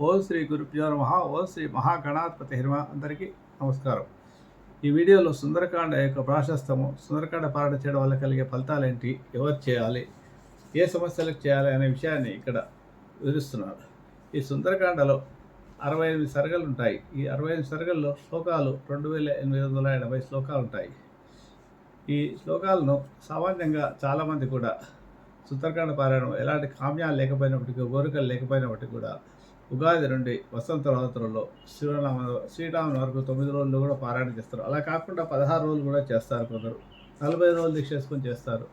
ఓం శ్రీ గురుభ్యో నమ ఓం శ్రీ మహాగణాధిపతి హిమ అందరికీ నమస్కారం. ఈ వీడియోలో సుందరకాండ యొక్క ప్రాశస్తము సుందరకాండ పాలన చేయడం వల్ల కలిగే ఫలితాలు ఏంటి ఎవరు చేయాలి ఏ సమస్యలకు చేయాలి అనే విషయాన్ని ఇక్కడ వివరిస్తున్నారు. ఈ సుందరకాండలో అరవై ఎనిమిది సరగలు ఉంటాయి. ఈ అరవై ఎనిమిది సరగల్లో శ్లోకాలు రెండు వేల ఎనిమిది వందల ఎనభై శ్లోకాలు ఉంటాయి. ఈ శ్లోకాలను సామాన్యంగా చాలామంది కూడా సుందరకాండ పారాయణం ఎలాంటి కామ్యాలు లేకపోయినప్పటికీ కోరికలు లేకపోయినప్పటికీ కూడా ఉగాది నుండి వసంత రాత్రుల్లో శ్రీరామ శ్రీరామ వరకు తొమ్మిది రోజులు కూడా పారాయణ చేస్తారు. అలా కాకుండా పదహారు రోజులు కూడా చేస్తారు కొందరు. నలభై రోజులు దీక్ష చేసుకొని చేస్తారు.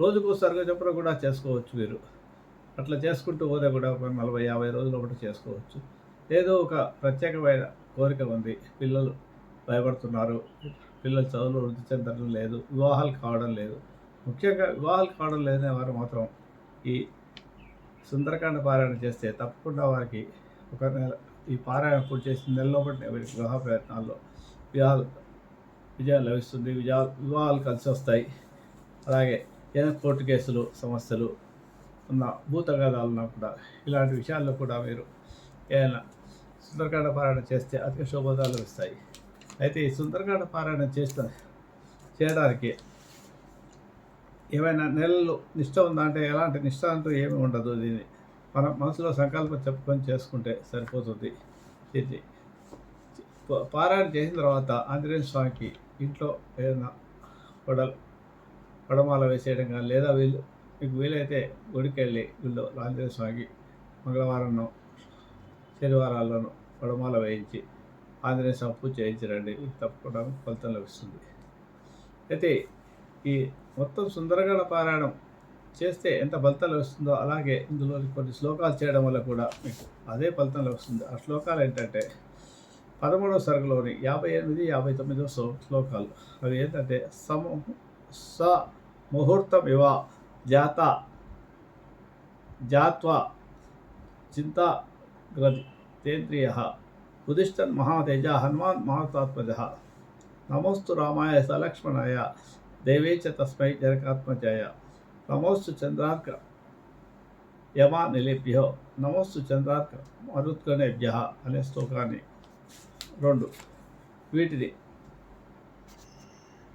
రోజుకు సరిగా చొప్పున కూడా చేసుకోవచ్చు మీరు అట్లా చేసుకుంటూ పోతే కూడా ఒక నలభై యాభై రోజులు ఒకటి చేసుకోవచ్చు. ఏదో ఒక ప్రత్యేకమైన కోరిక ఉంది. పిల్లలు భయపడుతున్నారు. పిల్లలు చదువులు వృద్ధి చెందడం లేదు. వివాహాలు కావడం లేదు. ముఖ్యంగా వివాహాలు కావడం లేదనే వారు మాత్రం ఈ సుందరకాండ పారాయణ చేస్తే తప్పకుండా వారికి ఒక నెల ఈ పారాయణ పూర్తి చేసిన నెల లోపల వీరికి వివాహ ప్రయత్నాల్లో వివాహాలు విజయం లభిస్తుంది. విజయ వివాహాలు కలిసి వస్తాయి. అలాగే ఏదైనా కోర్టు కేసులు సమస్యలు ఉన్న భూతగాదాలున్నా కూడా ఇలాంటి విషయాల్లో కూడా మీరు ఏదైనా సుందరకాండ పారాయణ చేస్తే అధిక శోభోదాలు లభిస్తాయి. అయితే ఈ సుందరకాండ పారాయణ చేస్తా చేయడానికి ఏమైనా నెలలు నిష్ట ఉందా అంటే ఎలాంటి నిష్ట అంటూ ఏమీ ఉండదు దీన్ని మనం మనసులో సంకల్పం చెప్పుకొని చేసుకుంటే సరిపోతుంది. ఇది పారాయణ చేసిన తర్వాత ఆంజనేయ స్వామికి ఇంట్లో ఏదైనా వడలు పడమాల వేసేయడం కానీ లేదా వీళ్ళు మీకు వీలైతే గుడికి వెళ్ళి వీళ్ళు ఆంజనేయ స్వామికి మంగళవారం శనివారాల్లోనూ వడమాల వేయించి ఆంజనేయ స్వామి పూజ చేయించరండి మీకు తప్పకుండా ఫలితం లభిస్తుంది. అయితే ఈ మొత్తం సుందరగడ పారాయణం చేస్తే ఎంత ఫలితాలు లభిస్తుందో అలాగే ఇందులో కొన్ని శ్లోకాలు చేయడం వల్ల కూడా మీకు అదే ఫలితంలో లభిస్తుంది. ఆ శ్లోకాలు ఏంటంటే పదమూడవ సరుకులోని యాభై ఎనిమిది యాభై తొమ్మిదో శ్లోకాలు. అవి ఏంటంటే సమూ స ముహూర్తం ఇవ జాత జాత్వ చింతా తేంద్రియ ఉదిష్టన్ మహాతేజ హనుమాన్ మహాతాత్మజ నమోస్తు రామాయ సలక్ష్మణాయ దేవేచ తస్మై జనకాత్మజాయ నమోస్తు చంద్రార్క. యమా నిలేభ్యో. నమోస్తు చంద్రార్క. మరుత్కనేభ్య అనే శ్లోకాన్ని. రెండు. వీటిని